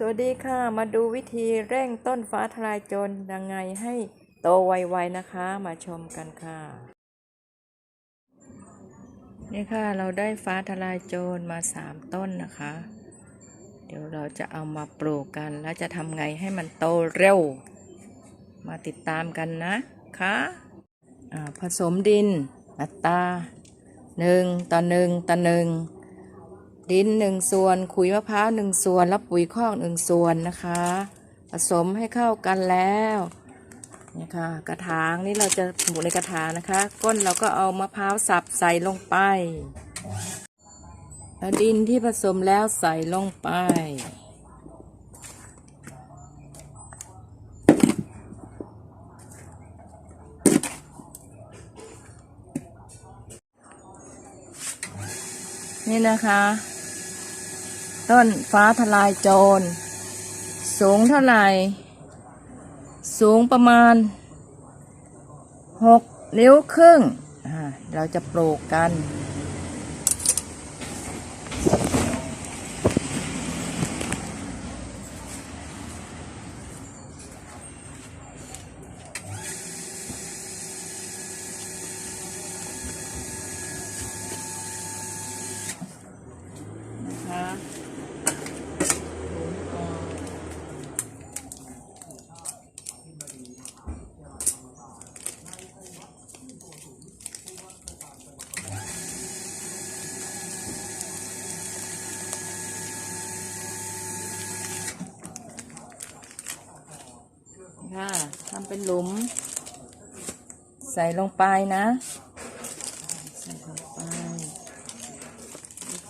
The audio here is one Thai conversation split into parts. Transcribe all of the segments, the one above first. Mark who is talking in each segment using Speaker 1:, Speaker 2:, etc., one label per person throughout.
Speaker 1: สวัสดีค่ะ มาดูวิธีเร่งต้นฟ้าทลายโจรยังไงให้โตไวๆนะคะ มาชมกันค่ะ นี่ค่ะเราได้ฟ้าทลายโจรมาสามต้นนะคะ เดี๋ยวเราจะเอามาปลูกกัน แล้วจะทำไงให้มันโตเร็ว มาติดตามกันนะคะอ่าผสมดินอัตราหนึ่งต่อหนึ่งต่อหนึ่ง ดินหนึ่งส่วนขุยมะพร้าวหนึ่งส่วน แล้วปุ๋ยคอกหนึ่งส่วนนะคะ ผสมให้เข้ากันแล้วนี่ค่ะกระถางนี่เราจะหมุนในกระถางนะคะ ก้นเราก็เอามะพร้าวสับใส่ลงไปแล้วดินที่ผสมแล้วใส่ลงไป นี่นะคะ ต้นฟ้าทลายโจร สูงเท่าไหร่ สูงประมาณหกนิ้วครึ่ง เราจะปลูกกัน นะคะ ค่ะทำเป็นหลุม ใส่ลงไปนะ ใส่ลงไปใ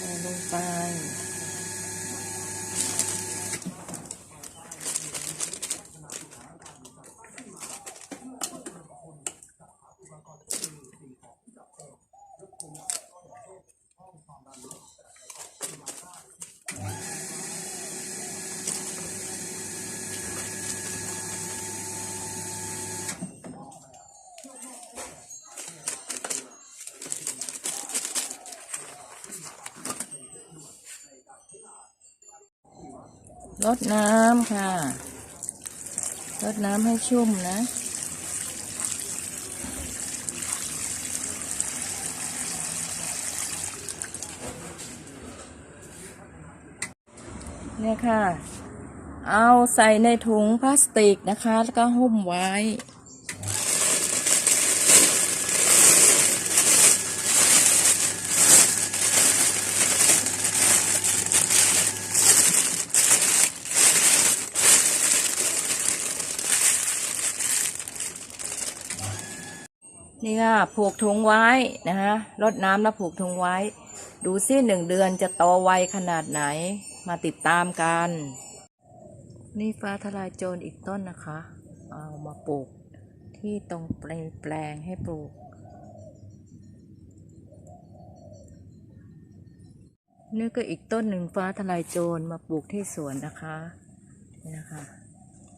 Speaker 1: ส่ลงไป รดน้ำค่ะ รดน้ำให้ชุ่มนะ เนี่ยค่ะ เอาใส่ในถุงพลาสติกนะคะ แล้วก็หุ้มไว้ นี่ค่ะผูกถุงไว้นะคะรดน้ำแล้วผูกถุงไว้ ดูซิหนึ่งเดือนจะโตไวขนาดไหน มาติดตามกัน นี่ฟ้าทลายโจรอีกต้นนะคะ เอามาปลูกที่ตรงแปลงแปลงให้ปลูก นี่ก็อีกต้นหนึ่งฟ้าทลายโจรมาปลูกที่สวนนะคะนี่นะคะ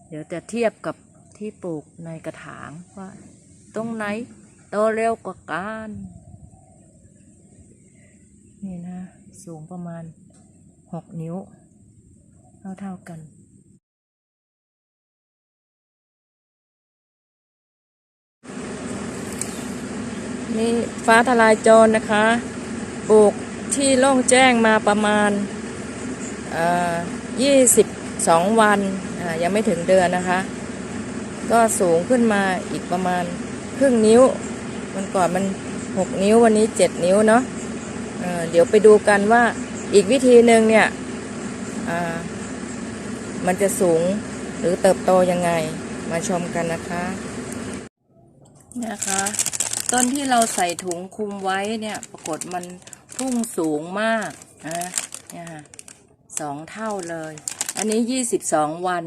Speaker 1: เดี๋ยวจะเทียบกับที่ปลูกในกระถางว่าตรงไหน โตเร็วกว่ากันนี่นะ สูงประมาณหกนิ้ว เท่าเท่าๆกันนี่ฟ้าทลายโจรนะคะ ปลูกที่โล่งแจ้งมาประมาณยี่สิบสองวันยังไม่ถึงเดือนนะคะ ก็สูงขึ้นมาอีกประมาณครึ่งนิ้ว มันก่อนมันหกนิ้ววันนี้เจ็ดนิ้วเนาะเเดี๋ยวไปดูกันว่าอีกวิธีหนึ่งเนี่ยมันจะสูงหรือเติบโตยังไงมาชมกันนะคะนะคะ ต้นที่เราใส่ถุงคุมไว้เนี่ยปรากฏมันพุ่งสูงมากนะเนี่ยค่ะสองเท่าเลย อันนี้ยี่สิบสองวัน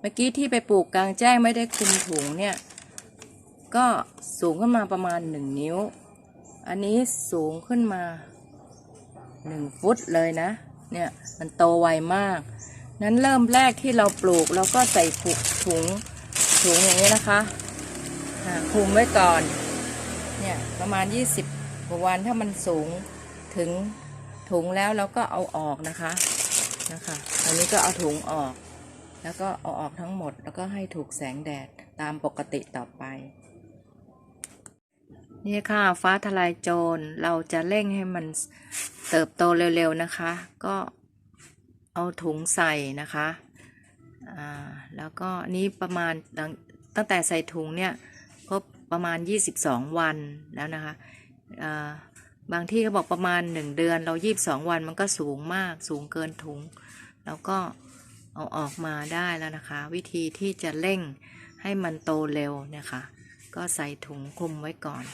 Speaker 1: เมื่อกี้ที่ไปปลูกกลางแจ้งไม่ได้คุมถุงเนี่ย ก็สูงขึ้นมาประมาณหนึ่งนิ้ว อันนี้สูงขึ้นมาหนึ่งฟุตเลยนะ เนี่ยมันโตไวมาก นั้นเริ่มแรกที่เราปลูกเราก็ใส่ถุงถุงถุงอย่างนี้นะคะคลุมไว้ก่อน เนี่ยประมาณ 20กว่าวันถ้ามันสูงถึงถุงแล้วเราก็เอาออกนะคะนะคะอันนี้ก็เอาถุงออก แล้วก็เอาออกทั้งหมด แล้วก็ให้ถูกแสงแดดตามปกติต่อไป นี่ค่ะฟ้าทลายโจรเราจะเร่งให้มันเติบโตเร็วๆนะคะ ก็เอาถุงใส่นะคะอ่าแล้วก็นี้ประมาณตั้งแต่ใส่ถุงเนี่ยครบประมาณ 22 วันแล้วนะคะอ่าบางที่เขาบอกประมาณ 1 เดือนเรา 22 วันมันก็สูงมากสูงเกินถุง แล้วก็เอาออกมาได้แล้วนะคะ วิธีที่จะเร่งให้มันโตเร็วนี่ยค่ะก็ใส่ถุงคลุมไว้ก่อน